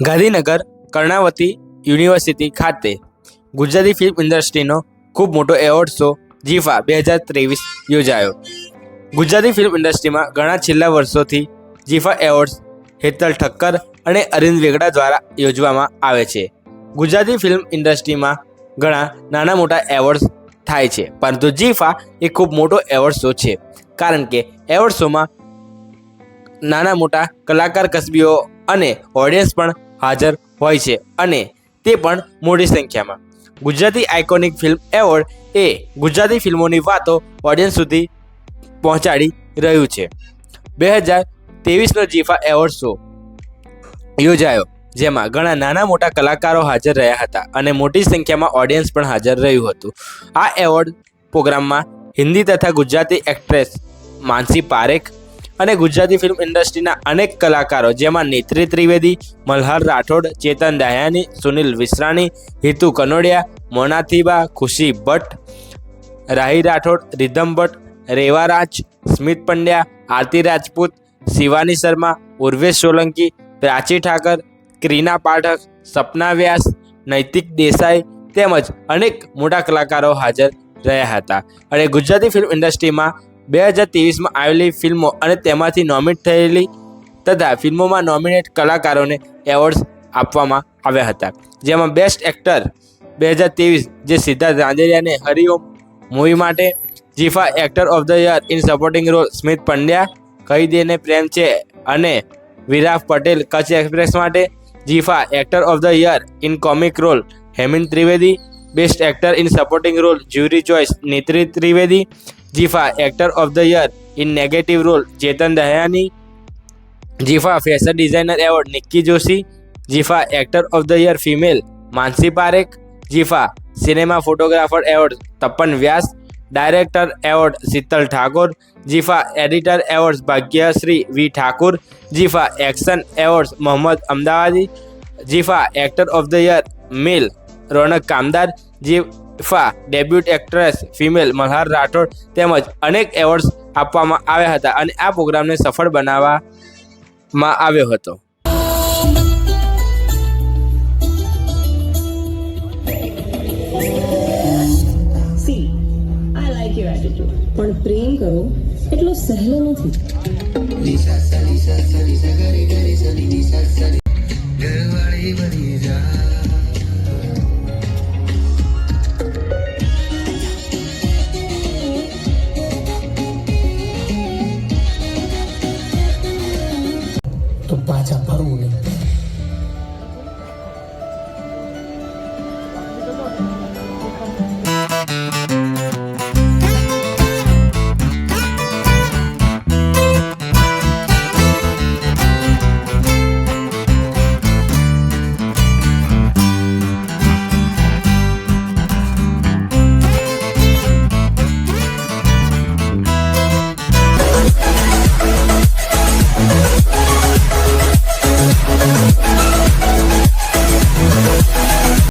Gandhinagar, Karnavati university ખાતે Gujarati film ઇન્ડસ્ટ્રીનો ખૂબ મોટો એવોર્ડ શો જીફા બે હજાર ત્રેવીસ યોજાયો. ગુજરાતી ફિલ્મ ઇન્ડસ્ટ્રીમાં ઘણા છેલ્લા વર્ષોથી જીફા એવોર્ડ્સ હેતલ ઠક્કર અને અરવિંદ વેગડા દ્વારા યોજવામાં આવે છે. ગુજરાતી ફિલ્મ ઇન્ડસ્ટ્રીમાં ઘણા નાના મોટા એવોર્ડ્સ થાય છે, પરંતુ જીફા એ ખૂબ મોટો એવોર્ડ શો છે, કારણ કે એવોર્ડ શોમાં નાના મોટા કલાકાર કસબીઓ અને ઓડિયન્સ પણ હાજર હોય છે અને તે પણ મોટી સંખ્યામાં. ગુજરાતી આઇકોનિક ફિલ્મ એવોર્ડ એ ગુજરાતી ફિલ્મોની વાતો ઓડિયન્સ સુધી પહોંચાડી રહ્યું છે. બે હજાર ત્રેવીસનો જીફા એવોર્ડ શો યોજાયો, જેમાં ઘણા નાના મોટા કલાકારો હાજર રહ્યા હતા અને મોટી સંખ્યામાં ઓડિયન્સ પણ હાજર રહ્યું હતું. આ એવોર્ડ પ્રોગ્રામમાં હિન્દી તથા ગુજરાતી એક્ટ્રેસ માનસી પારેખ અને ગુજરાતી ફિલ્મ ઇન્ડસ્ટ્રીના અનેક કલાકારો, જેમાં નેત્રી ત્રિવેદી, મલ્હાર રાઠોડ, ચેતન દયાની, સુનિલ વિશ્રાણી, હિતુ કનોડિયા મોનાથીબા ખુશી ભટ્ટ, રાહી રાઠોડ, રિધમ ભટ્ટ, રેવા રાજ, સ્મિત પંડ્યા, આરતી રાજપૂત, શિવાની શર્મા, ઉર્વેશ સોલંકી, પ્રાચી ઠાકર, ક્રીના પાઠક, સપના વ્યાસ, નૈતિક દેસાઈ તેમજ અનેક મોટા કલાકારો હાજર રહ્યા હતા. અને ગુજરાતી ફિલ્મ ઇન્ડસ્ટ્રીમાં બે હજાર ત્રેવીસમાં આવેલી ફિલ્મો અને તેમાંથી નોમિનેટ થયેલી તથા ફિલ્મોમાં નોમિનેટ કલાકારોને એવોર્ડ્સ આપવામાં આવ્યા હતા. જેમાં બેસ્ટ એક્ટર બે હજાર ત્રેવીસ જે સિદ્ધાર્થ રાંદેરિયાને હરિઓમ મૂવી માટે GIFA actor of the year in supporting role Smit Pandya Kahi Dene Prem છે અને વિરાફ પટેલ કચ્છ એક્સપ્રેસ માટે GIFA actor of the year in comic role Hemin Trivedi best actor in supporting role jury choice Netri Trivedi GIFA actor of the year in negative role Chetan દહયાની GIFA fashion designer award Nikki Joshi. GIFA actor of the year female Mansi Parekh. GIFA cinema photographer award Tapan Vyas. Director award Sheetal Thakor. GIFA editor award Bhagyashree V Thakur. GIFA action awards Mohammad Amdavadi. GIFA actor of the year male Ronak Kamdar. GIFA debut actress female Malhar Rathod તેમજ અનેક awards આપવામાં આવ્યા હતા અને આ પ્રોગ્રામને સફળ બનાવવામાં આવ્યો હતો. See I like your attitude પણ પ્રેમ કરો એટલો સહેલો નથી. તો પાછા ફરવું નહીં.